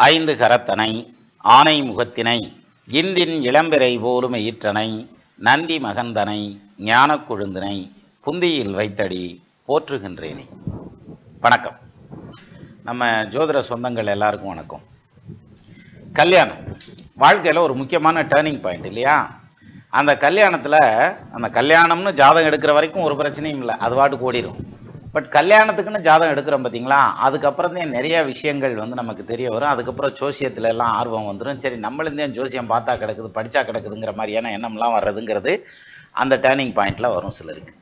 ஐந்து கரத்தனை ஆனை முகத்தினை இந்தின் இளம்பிறை போலும் ஈற்றனை நந்தி மகந்தனை ஞானக் கொழுந்தினை புந்தியில் வைத்தடி போற்றுகின்றேனே. வணக்கம். நம்ம ஜோதிட சொந்தங்கள் எல்லாருக்கும் வணக்கம். கல்யாணம். வாழ்க்கையில் ஒரு முக்கியமான டேர்னிங் பாயிண்ட் இல்லையா? அந்த கல்யாணத்தில் அந்த கல்யாணம்னு ஜாதகம் எடுக்கிற வரைக்கும் ஒரு பிரச்சனையும் இல்லை. அது பாட்டுக்கு ஓடிடும் பட் கல்யாணத்துக்குன்னு ஜாதகம் எடுக்கிறோம் பார்த்தீங்களா அதுக்கப்புறம் தான் நிறைய விஷயங்கள் வந்து நமக்கு தெரிய வரும். அதுக்கப்புறம் ஜோசியத்துல எல்லாம் ஆர்வம் வந்துடும் சரி நம்மளுந்தே ஜோசியம் பார்த்தா கிடக்குது படித்தா கிடக்குதுங்கிற மாதிரியான எண்ணம்லாம் வர்றதுங்கிறது அந்த டேர்னிங் பாயிண்ட்டில் வரும் சிலருக்கு.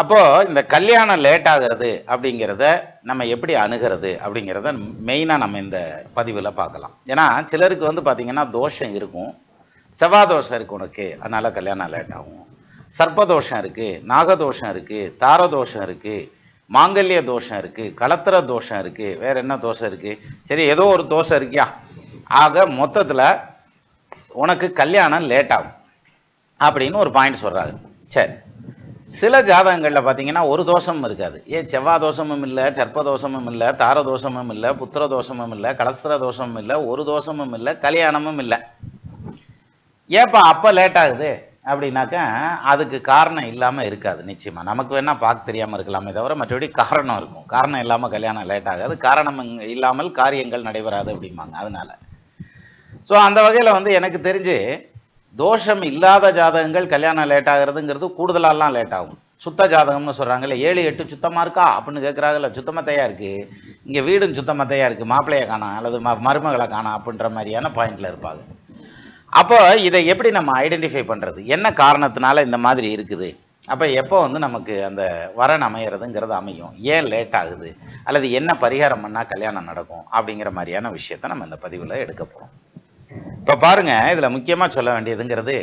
அப்போது இந்த கல்யாணம் லேட் ஆகிறது அப்படிங்கிறத நம்ம எப்படி அணுகிறது அப்படிங்கிறத மெயினாக நம்ம இந்த பதிவில் பார்க்கலாம். ஏன்னா சிலருக்கு வந்து பார்த்திங்கன்னா தோஷம் இருக்கும். செவ்வாய் தோஷம் இருக்கு உனக்கு. அதனால் கல்யாணம் லேட் ஆகும். சர்ப்பதோஷம் இருக்கு நாகதோஷம் இருக்கு தாரதோஷம் இருக்கு மாங்கல்ய தோஷம் இருக்கு கலத்திர தோஷம் இருக்கு வேற என்ன தோஷம் இருக்கு? சரி ஏதோ ஒரு தோஷம் இருக்கியா? ஆக மொத்தத்தில் உனக்கு கல்யாணம் லேட் ஆகும் அப்படின்னு ஒரு பாயிண்ட் சொல்றாங்க சரி. சில ஜாதகங்களில் பார்த்தீங்கன்னா ஒரு தோஷமும் இருக்காது. ஏன் செவ்வாய் தோஷமும் இல்லை சர்ப்ப தோஷமும் இல்லை தார தோஷமும் இல்லை புத்திர தோஷமும் இல்லை கலஸ்திர தோஷமும் இல்லை ஒரு தோஷமும் இல்லை கல்யாணமும் இல்லை. ஏப்பா அப்போ லேட் ஆகுது? அப்படின்னாக்கா அதுக்கு காரணம் இல்லாமல் இருக்காது நிச்சயமாக நமக்கு வேணால் பார்க்க தெரியாமல் இருக்கலாமே தவிர மற்றபடி காரணம் இருக்கும். காரணம் இல்லாமல் கல்யாணம் லேட் ஆகாது. காரணம் இல்லாமல் காரியங்கள் நடைபெறாது அப்படிம்பாங்க. அதனால. ஸோ அந்த வகையில் வந்து எனக்கு தெரிஞ்சு தோஷம் இல்லாத ஜாதகங்கள் கல்யாணம் லேட் ஆகிறதுங்கிறது கூடுதலாலாம் லேட் ஆகும். சுத்த ஜாதகம்னு சொல்கிறாங்கல்ல ஏழு எட்டு சுத்தமாக இருக்கா அப்படின்னு கேட்குறாங்கல்ல சுத்தமத்தையாக இருக்குது இங்கே வீடும் சுத்தமத்தையாக இருக்குது மாப்பிள்ளையை காணா அல்லது ம மருமகளை காணா அப்படின்ற மாதிரியான பாயிண்டில் இருப்பாங்க. அப்போ இதை எப்படி நம்ம ஐடென்டிஃபை பண்ணுறது என்ன காரணத்தினால இந்த மாதிரி இருக்குது? அப்போ எப்போ வந்து நமக்கு அந்த வரன் அமையிறதுங்கிறது அமையும்? ஏன் லேட் ஆகுது? அல்லது என்ன பரிகாரம் பண்ணால் கல்யாணம் நடக்கும்? அப்படிங்கிற மாதிரியான விஷயத்த நம்ம இந்த பதிவில் எடுக்க போகிறோம் இப்போ பாருங்க இதில் முக்கியமாக சொல்ல வேண்டியதுங்கிறது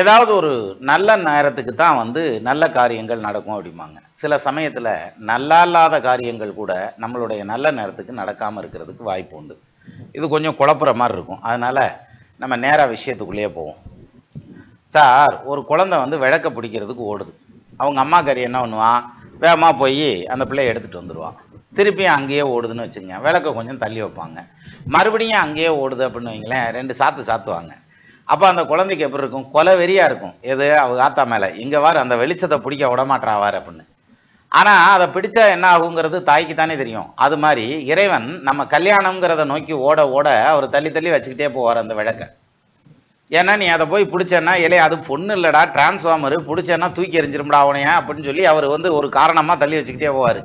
ஏதாவது ஒரு நல்ல நேரத்துக்கு தான் வந்து நல்ல காரியங்கள் நடக்கும் அப்படிம்பாங்க. சில சமயத்தில் நல்லா இல்லாத காரியங்கள் கூட நம்மளுடைய நல்ல நேரத்துக்கு நடக்காமல் இருக்கிறதுக்கு வாய்ப்பு உண்டு. இது கொஞ்சம் குழப்புற மாதிரி இருக்கும். அதனால நம்ம நேராக விஷயத்துக்குள்ளேயே போவோம். சார் ஒரு குழந்தை வந்து விளக்க பிடிக்கிறதுக்கு ஓடுது. அவங்க அம்மா கறி என்ன பண்ணுவான் வேகமாக போய் அந்த பிள்ளைய எடுத்துகிட்டு வந்துடுவான் திருப்பியும் அங்கேயே ஓடுதுன்னு வச்சுங்க விளக்க கொஞ்சம் தள்ளி வைப்பாங்க. மறுபடியும் அங்கேயே ஓடுது அப்படின்னு வைங்களேன் ரெண்டு சாத்து சாத்துவாங்க. அப்போ அந்த குழந்தைக்கு எப்படி இருக்கும்? கொலை வெறியாக இருக்கும். எது? அவங்க ஆத்தா மேலே. இங்கே வார் அந்த வெளிச்சத்தை பிடிக்க விடமாட்டா வார் அப்படின்னு. ஆனால் அதை பிடிச்சா என்ன ஆகுங்கிறது தாய்க்கு தானே தெரியும். அது மாதிரி இறைவன் நம்ம கல்யாணம்ங்கிறத நோக்கி ஓட ஓட அவர் தள்ளி தள்ளி வச்சுக்கிட்டே போவார் அந்த விளக்க. ஏன்னா நீ அதை போய் பிடிச்சேன்னா இலைய அது பொண்ணு இல்லைடா டிரான்ஸ்ஃபார்மர் பிடிச்சேன்னா தூக்கி எறிஞ்சிரும்டா அவனையா அப்படின்னு சொல்லி அவர் வந்து ஒரு காரணமாக தள்ளி வச்சுக்கிட்டே போவார்.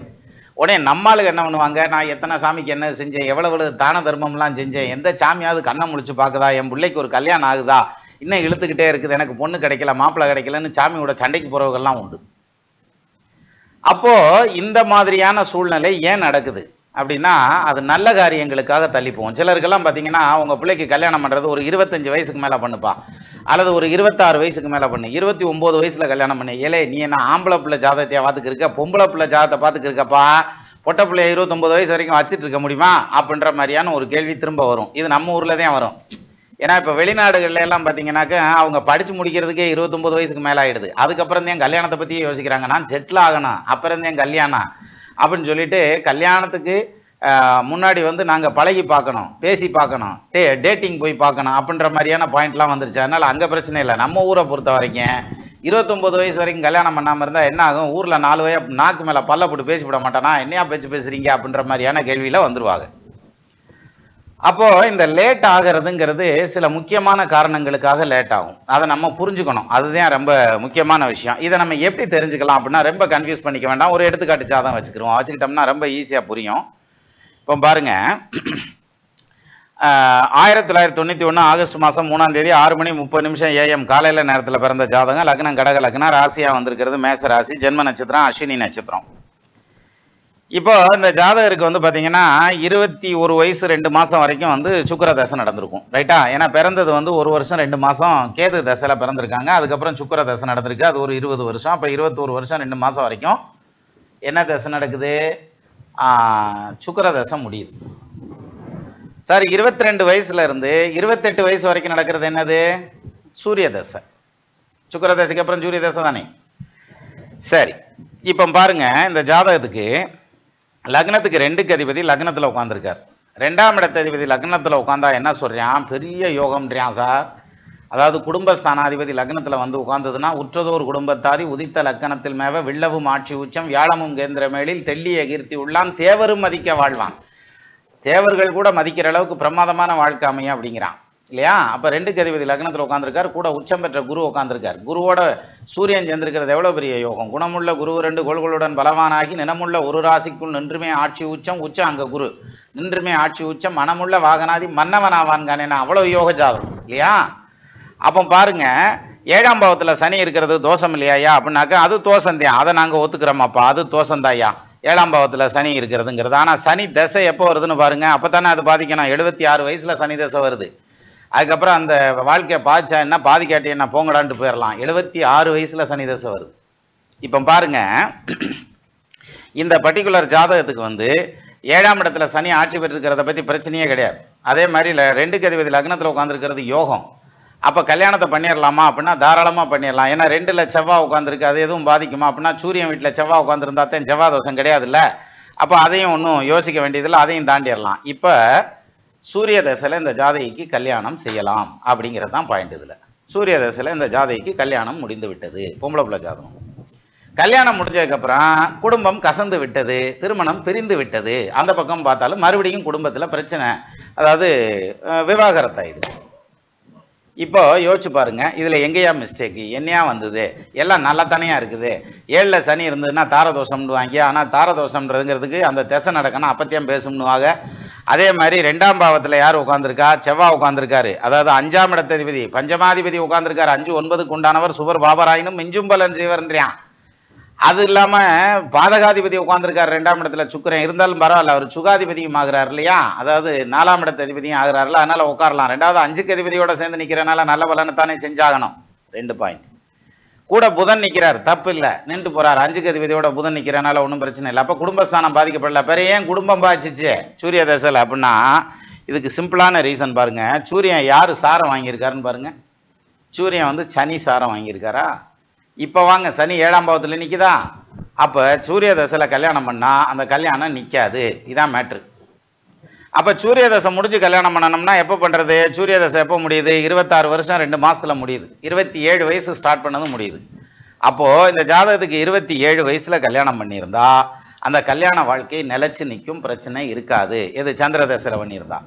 உடனே நம்மளுக்கு என்ன பண்ணுவாங்க? நான் எத்தனை சாமிக்கு என்ன செஞ்சேன்? எவ்வளவு தான தர்மம்லாம் செஞ்சேன்? எந்த சாமியாவது கண்ணை முழிச்சு பார்க்குதா? என் பிள்ளைக்கு ஒரு கல்யாணம் ஆகுதா? இன்னும் இழுத்துக்கிட்டே இருக்குது. எனக்கு பொண்ணு கிடைக்கல மாப்பிள்ளை கிடைக்கலன்னு சாமியோட சண்டைக்கு போகிறவங்கெல்லாம் உண்டு. அப்போ இந்த மாதிரியான சூழ்நிலை ஏன் நடக்குது? அப்படின்னா அது நல்ல காரியங்களுக்காக தள்ளிப்போம் சிலருக்கெல்லாம் பார்த்தீங்கன்னா உங்கள் பிள்ளைக்கு கல்யாணம் பண்ணுறது ஒரு இருபத்தஞ்சு வயசுக்கு மேலே பண்ணுப்பா. அல்லது ஒரு இருபத்தாறு வயசுக்கு மேலே பண்ணு. இருபத்தி ஒம்பது வயசில் கல்யாணம் பண்ணு. ஏலே நீ என்ன ஆம்பளை பிள்ளை ஜாதகத்தையா பார்த்துக்கு இருக்க? பொம்பளை பிள்ளை ஜாதகத்தை பார்த்துக்கு இருக்கப்பா? பொட்டை பிள்ளைய இருபத்தொம்பது வயசு வரைக்கும் வச்சுட்டு இருக்க முடியுமா? அப்படின்ற மாதிரியான ஒரு கேள்வி திரும்ப வரும். இது நம்ம ஊரில் தான் வரும். ஏன்னா இப்போ வெளிநாடுகள்ல எல்லாம் பார்த்தீங்கன்னாக்க அவங்க படிச்சு முடிக்கிறதுக்கே இருபத்தொம்பது வயசுக்கு மேலே ஆயிடுது. அதுக்கப்புறம் தான் கல்யாணத்தை பற்றியே யோசிக்கிறாங்க. நான் செட்டில் ஆகணும். அப்புறம் தான் கல்யாணம் அப்படின்னு சொல்லிட்டு கல்யாணத்துக்கு முன்னாடி வந்து நாங்கள் பழகி பார்க்கணும். பேசி பார்க்கணும். டே டேட்டிங் போய் பார்க்கணும் அப்படின்ற மாதிரியான பாயிண்ட்லாம் வந்துருச்சு. அதனால் அங்கே பிரச்சனை இல்லை. நம்ம ஊரை பொறுத்த வரைக்கும் இருபத்தொம்பது வயசு வரைக்கும் கல்யாணம் பண்ணாமல் இருந்தால் என்ன ஆகும்? ஊரில் நாலு வய நாக்கு மேலே பல்ல போட்டு பேசி விட மாட்டானா? என்னையா பேச்சு பேசுறீங்க அப்படின்ற மாதிரியான கேள்வியில் வந்துருவாங்க. அப்போ இந்த லேட் ஆகிறதுங்கிறது சில முக்கியமான காரணங்களுக்காக லேட் ஆகும். அதை நம்ம புரிஞ்சுக்கணும். அதுதான் ரொம்ப முக்கியமான விஷயம். இதை நம்ம எப்படி தெரிஞ்சுக்கலாம் அப்படின்னா ரொம்ப கன்ஃபியூஸ் பண்ணிக்க வேண்டாம். ஒரு எடுத்துக்காட்டு ஜாதகம் வச்சுக்கிறோம் வச்சுக்கிட்டோம்னா ரொம்ப ஈஸியாக புரியும். இப்போ பாருங்க. ஆயிரத்தி தொள்ளாயிரத்தி தொண்ணூற்றி ஒன்று ஆகஸ்ட் மாதம் மூணாம் தேதி ஆறு மணி முப்பது நிமிஷம் ஏஎம் காலையில் நேரத்தில் பிறந்த ஜாதகம். லக்னம் கடக லக்னம் ராசியாக வந்திருக்கிறது. மேச ராசி ஜென்ம நட்சத்திரம் அஸ்வினி நட்சத்திரம். இப்போ இந்த ஜாதகருக்கு வந்து பார்த்தீங்கன்னா இருபத்தி ஒரு வயசு ரெண்டு மாதம் வரைக்கும் வந்து சுக்கர தசை நடந்திருக்கும். ரைட்டா ஏன்னா பிறந்தது வந்து ஒரு வருஷம் ரெண்டு மாதம் கேது தசையில் பிறந்திருக்காங்க. அதுக்கப்புறம் சுக்கர தசை நடந்திருக்கு. அது ஒரு இருபது வருஷம். அப்போ இருபத்தோரு வருஷம் ரெண்டு மாதம் வரைக்கும் என்ன தசை நடக்குது? சுக்கர தசை முடியுது. சார் இருபத்தி ரெண்டு வயசுல இருந்து இருபத்தெட்டு வயசு வரைக்கும் நடக்கிறது என்னது? சூரிய தசை சுக்கர தசைக்கு அப்புறம் சூரிய தசை தானே? சரி. இப்போ பாருங்க இந்த ஜாதகத்துக்கு லக்னத்துக்கு ரெண்டுக்கு அதிபதி லக்னத்தில் உட்காந்துருக்கார் ரெண்டாம் இடத்த அதிபதி லக்னத்தில் உட்காந்தா என்ன சொல்கிறான் பெரிய யோகம்ன்றான் சார். அதாவது குடும்பஸ்தானாதிபதி லக்னத்தில் வந்து உட்கார்ந்ததுன்னா உற்றதோர் குடும்பத்தாதி உதித்த லக்கணத்தில் மேவ வில்லவும் ஆட்சி உச்சம் வியாழமும் கேந்திர மேலில் தெல்லிய கீர்த்தி உள்ளான் தேவரும் மதிக்க வாழ்வான். தேவர்கள் கூட மதிக்கிற அளவுக்கு பிரமாதமான வாழ்க்கை அமையும் அப்படிங்கிறான். இல்லையா? அப்போ ரெண்டு கதிபதி லக்னத்தில் உட்காந்துருக்கார் கூட உச்சம் பெற்ற குரு உட்காந்துருக்கார் குருவோட சூரியன் சேர்ந்திருக்கிறது எவ்வளோ பெரிய யோகம்? குணமுள்ள குரு ரெண்டு கோள்களுடன் பலவானாகி நினமுள்ள ஒரு ராசிக்குள் நின்றுமே ஆட்சி உச்சம் உச்சம் அங்கே குரு. நின்றுமே ஆட்சி உச்சம் மனமுள்ள வாகனாதி மன்னவனாவான் கானேனா அவ்வளோ யோக ஜாதம் இல்லையா? அப்போ பாருங்க ஏழாம் பாவத்தில் சனி இருக்கிறது தோஷம் இல்லையாயா அப்படின்னாக்கா அது தோஷந்தான் அதை நாங்கள் ஒத்துக்கிறோமாப்பா அது தோஷந்தாயா ஏழாம் பாவத்தில் சனி இருக்கிறதுங்கிறது. ஆனால் சனி தசை எப்போ வருதுன்னு பாருங்க அப்போ தானே அது பாதிக்கணும். எழுபத்தி ஆறு வயசில் சனி தசை வருது. அதுக்கப்புறம் அந்த வாழ்க்கையை பாதிச்சா என்ன? பாதிக்காட்டி என்ன? போங்கடான்ட்டு போயிடலாம் எழுபத்தி ஆறு வயசில் சனி தசை வருது. இப்போ பாருங்க இந்த பர்டிகுலர் ஜாதகத்துக்கு வந்து ஏழாம் இடத்துல சனி ஆட்சி பெற்றிருக்கிறத பற்றி பிரச்சனையே கிடையாது. அதே மாதிரி ரெண்டு கதிபதி லக்னத்தில் உட்காந்துருக்கிறது யோகம். அப்போ கல்யாணத்தை பண்ணிடலாமா அப்படின்னா தாராளமாக பண்ணிடலாம் ஏன்னா ரெண்டில் செவ்வாய் உட்காந்துருக்கு அது எதுவும் பாதிக்குமா அப்படின்னா சூரியன் வீட்டில் செவ்வாய் உட்காந்துருந்தா தான் செவ்வாய் தோஷம் கிடையாதுல்ல. அப்போ அதையும் ஒன்றும் யோசிக்க வேண்டியதில்லை அதையும் தாண்டிடலாம் இப்போ சூரிய தசையில் இந்த ஜாதகிக்கு கல்யாணம் செய்யலாம் அப்படிங்கிறது தான் பாயிண்ட் இதில். சூரிய தசையில் இந்த ஜாதகிக்கு கல்யாணம் முடிந்து விட்டது. பொம்பளை பிள்ளை ஜாதகம். கல்யாணம் முடிஞ்சதுக்கப்புறம் குடும்பம் கசந்து விட்டது திருமணம் பிரிந்து விட்டது. அந்த பக்கம் பார்த்தாலும் மறுபடியும் குடும்பத்துல பிரச்சனை அதாவது விவாகரத்தாயிடுது. இப்போ யோசிச்சு பாருங்க இதில் எங்கேயா மிஸ்டேக்கு என்னையா வந்தது? எல்லாம் நல்லத்தானையா இருக்குது. ஏழில் சனி இருந்ததுன்னா தாரதோஷம்னுவாங்க. ஆனால் தாரதோஷம்ன்றதுங்கிறதுக்கு அந்த திசை நடக்கணும் அப்பத்தியம் பேசும்னுவாங்க. அதே மாதிரி ரெண்டாம் பாவத்தில் யார் உட்காந்துருக்கா செவ்வாய் உட்காந்துருக்காரு அதாவது அஞ்சாம் இடத்ததிபதி பஞ்சமாதிபதி உட்காந்துருக்காரு அஞ்சு ஒன்பதுக்கு உண்டானவர் சுவர் பாபராயினும் மிஞ்சும் பலன் செய்வர்ன்றியான் அது இல்லாமல் பாதகாதிபதி உட்காந்துருக்காரு ரெண்டாம் இடத்துல சுக்கரன். இருந்தாலும் பரவாயில்ல அவர் சுகாதிபதியும் ஆகிறார் இல்லையா? அதாவது நாலாம் இடத்த அதிபதியும் ஆகிறாருல அதனால் உட்காரலாம். ரெண்டாவது அஞ்சுக்கு அதிபதியோட சேர்ந்து நிக்கிறனால நல்ல பலனை தானே செஞ்சாகணும். ரெண்டு பாயிண்ட் கூட புதன் நிற்கிறார் தப்பு இல்லை. நின்று போறார். அஞ்சு கதிபதியோட புதன் நிற்கிறனால ஒன்றும் பிரச்சனை இல்லை. அப்போ குடும்பஸ்தானம் பாதிக்கப்படல. பெரிய ஏன் குடும்பம் பாதிச்சிச்சு சூரிய தசையில் அப்படின்னா இதுக்கு சிம்பிளான ரீசன் பாருங்க. சூரியன் யார் சாரம் வாங்கியிருக்காருன்னு பாருங்க. சூரியன் வந்து சனி சாரம் வாங்கியிருக்காரா? இப்போ வாங்க சனி ஏழாம் பாவத்தில் நிற்கிதா அப்போ சூரிய தசையில் கல்யாணம் பண்ணால் அந்த கல்யாணம் நிற்காது இதான் மேட்ரு அப்போ சூரிய தசை முடிஞ்சு கல்யாணம் பண்ணணும்னா எப்போ பண்ணுறது சூரிய தசை எப்போ முடியுது? இருபத்தாறு வருஷம் ரெண்டு மாதத்தில் முடியுது. இருபத்தி ஏழு வயசு ஸ்டார்ட் பண்ணதும் முடியுது. அப்போது இந்த ஜாதகத்துக்கு இருபத்தி ஏழு வயசில் கல்யாணம் பண்ணியிருந்தா அந்த கல்யாண வாழ்க்கை நிலச்சி நிற்கும் பிரச்சனை இருக்காது. எது? சந்திர தசையில் பண்ணியிருந்தா.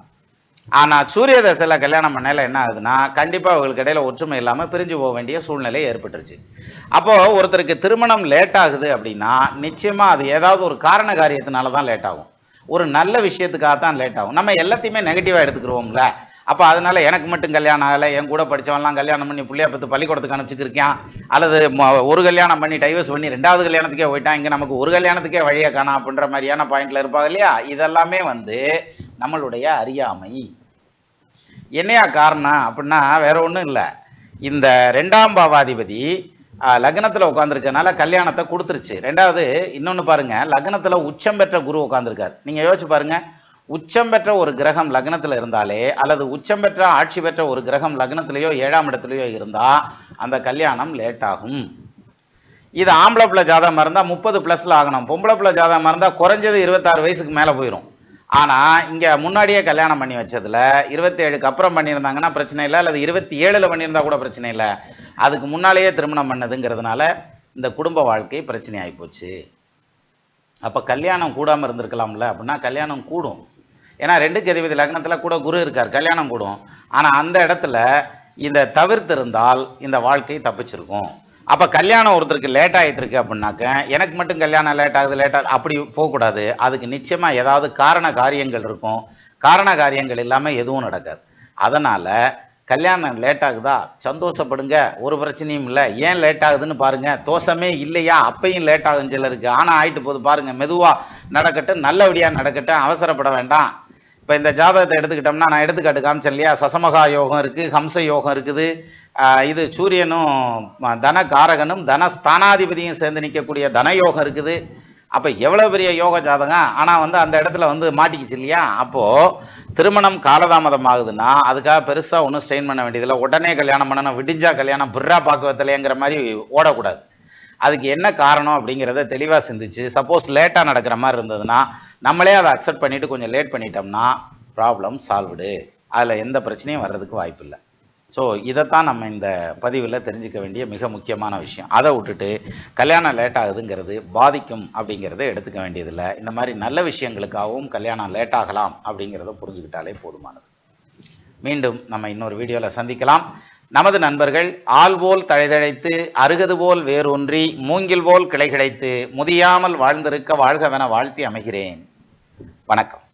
ஆனால் சூரிய தசையில் கல்யாணம் பண்ணல என்ன ஆகுதுன்னா கண்டிப்பாக அவங்களுக்கு இடையில ஒற்றுமை இல்லாமல் பிரிஞ்சு போக வேண்டிய சூழ்நிலை ஏற்பட்டுருச்சு. அப்போது ஒருத்தருக்கு திருமணம் லேட் ஆகுது அப்படின்னா நிச்சயமாக அது ஏதாவது ஒரு காரண காரியத்தினால தான் லேட் ஆகும். ஒரு நல்ல விஷயத்துக்காக தான் லேட் ஆகும். நம்ம எல்லாத்தையுமே நெகட்டிவாக எடுத்துக்கிறோம்ல அப்போ அதனால எனக்கு மட்டும் கல்யாணம் ஆகலை என் கூட படித்தவன்லாம் கல்யாணம் பண்ணி பிள்ளைய பத்து பள்ளிக்கூடத்துக்கு அனுப்பிச்சிருக்கான். அல்லது ஒரு கல்யாணம் பண்ணி டைவர்ஸ் பண்ணி ரெண்டாவது கல்யாணத்துக்கே போயிட்டான். இங்கே நமக்கு ஒரு கல்யாணத்துக்கே வழியை காணாம் அப்படின்ற மாதிரியான பாயிண்ட்ல இருப்பாங்க இல்லையா? இதெல்லாமே வந்து நம்மளுடைய அறியாமை. என்னையா காரணம் அப்படின்னா வேற ஒன்றும் இல்லை. இந்த ரெண்டாம் பாவாதிபதி லக்னத்துல உட்காந்துருக்கனால கல்யாணத்தை கொடுத்துருச்சு. ரெண்டாவது இன்னொன்னு பாருங்க லக்னத்துல உச்சம் பெற்ற குரு உட்காந்துருக்காரு நீங்க யோசிச்சு பாருங்க உச்சம் பெற்ற ஒரு கிரகம் லக்னத்துல இருந்தாலே அல்லது உச்சம் பெற்ற ஆட்சி பெற்ற ஒரு கிரகம் லக்னத்திலேயோ ஏழாம் இடத்துலையோ இருந்தா அந்த கல்யாணம் லேட் ஆகும். இது ஆம்பளை பிள்ளை ஜாதகமாக இருந்தா முப்பது ப்ளஸில் ஆகணும். பொம்பளை பிள்ளை ஜாதகமாக இருந்தா குறைஞ்சது இருபத்தாறு வயசுக்கு மேல போயிடும் ஆனா இங்க முன்னாடியே கல்யாணம் பண்ணி வச்சதுல இருபத்தி ஏழுக்கு அப்புறம் பண்ணியிருந்தாங்கன்னா பிரச்சனை இல்லை அல்லது இருபத்தி ஏழுல பண்ணியிருந்தா கூட பிரச்சனை இல்லை. அதுக்கு முன்னாலேயே திருமணம் பண்ணதுங்கிறதுனால இந்த குடும்ப வாழ்க்கை பிரச்சனை ஆயிப்போச்சு அப்ப கல்யாணம் கூடாம இருந்திருக்கலாம்ல அப்படின்னா கல்யாணம் கூடும். ஏன்னா ரெண்டுக்கு அதிபதி லக்னத்துல கூட குரு இருக்கார் கல்யாணம் கூடும். ஆனா அந்த இடத்துல இந்த தவிர்த்திருந்தால் இந்த வாழ்க்கை தப்பிச்சிருக்கும். அப்போ கல்யாணம் ஒருத்தருக்கு லேட் ஆகிட்டு இருக்கு அப்படின்னாக்க எனக்கு மட்டும் கல்யாணம் லேட் ஆகுது லேட் ஆகுது அப்படி போகக்கூடாது. அதுக்கு நிச்சயமாக ஏதாவது காரண காரியங்கள் இருக்கும். காரண காரியங்கள் இல்லாமல் எதுவும் நடக்காது. அதனால் கல்யாணம் லேட் ஆகுதா? சந்தோஷப்படுங்க. ஒரு பிரச்சனையும் இல்லை. ஏன் லேட் ஆகுதுன்னு பாருங்க. தோஷமே இல்லையா? அப்பையும் லேட் ஆகும் சிலருக்கு ஆனால் ஆயிட்டு போது பாருங்க. மெதுவாக நடக்கட்டும். நல்லபடியாக நடக்கட்டும். அவசரப்பட வேண்டாம். இப்போ இந்த ஜாதகத்தை எடுத்துக்கிட்டோம்னா நான் எடுத்துக்காட்டு காமிச்சேன் இல்லையா? சசமகா யோகம் இருக்கு ஹம்ச யோகம் இருக்குது. இது சூரியனும் தன காரகனும் தன ஸ்தானாதிபதியும் சேர்ந்து நிற்கக்கூடிய தன யோகம் இருக்குது. அப்போ எவ்வளோ பெரிய யோக ஜாதகம்? ஆனால் வந்து அந்த இடத்துல வந்து மாட்டிக்கிச்சு இல்லையா? அப்போது திருமணம் காலதாமதம் ஆகுதுன்னா அதுக்காக பெருசாக ஒன்றும் ஸ்ட்ரெயின் பண்ண வேண்டியதில்லை உடனே கல்யாணம் பண்ணணும் விடிஞ்சா கல்யாணம் புர்ரா பாக்குவத்தலையங்கிற மாதிரி ஓடக்கூடாது. அதுக்கு என்ன காரணம் அப்படிங்கிறத தெளிவாக சிந்திச்சு சப்போஸ் லேட்டாக நடக்கிற மாதிரி இருந்ததுன்னா நம்மளே அதை அக்செப்ட் பண்ணிவிட்டு கொஞ்சம் லேட் பண்ணிட்டோம்னா ப்ராப்ளம் சால்வ்டு அதில் எந்த பிரச்சனையும் வர்றதுக்கு வாய்ப்பு இல்லை ஸோ இதைத்தான் நம்ம இந்த பதிவில் தெரிஞ்சுக்க வேண்டிய மிக முக்கியமான விஷயம். அதை விட்டுட்டு கல்யாணம் லேட் ஆகுதுங்கிறது பாதிக்கும் அப்படிங்கிறத எடுத்துக்க வேண்டியதில்லை. இந்த மாதிரி நல்ல விஷயங்களுக்காகவும் கல்யாணம் லேட் ஆகலாம் அப்படிங்கிறத புரிஞ்சுக்கிட்டாலே போதுமானது. மீண்டும் நம்ம இன்னொரு வீடியோவில் சந்திக்கலாம். நமது நண்பர்கள் ஆள் போல் தழைதழைத்து அருகது போல் வேரூன்றி மூங்கில் போல் கிளை கிடைத்து முதியாமல் வாழ்ந்திருக்க வாழ்கவென வாழ்த்தி அமைகிறேன். வணக்கம்.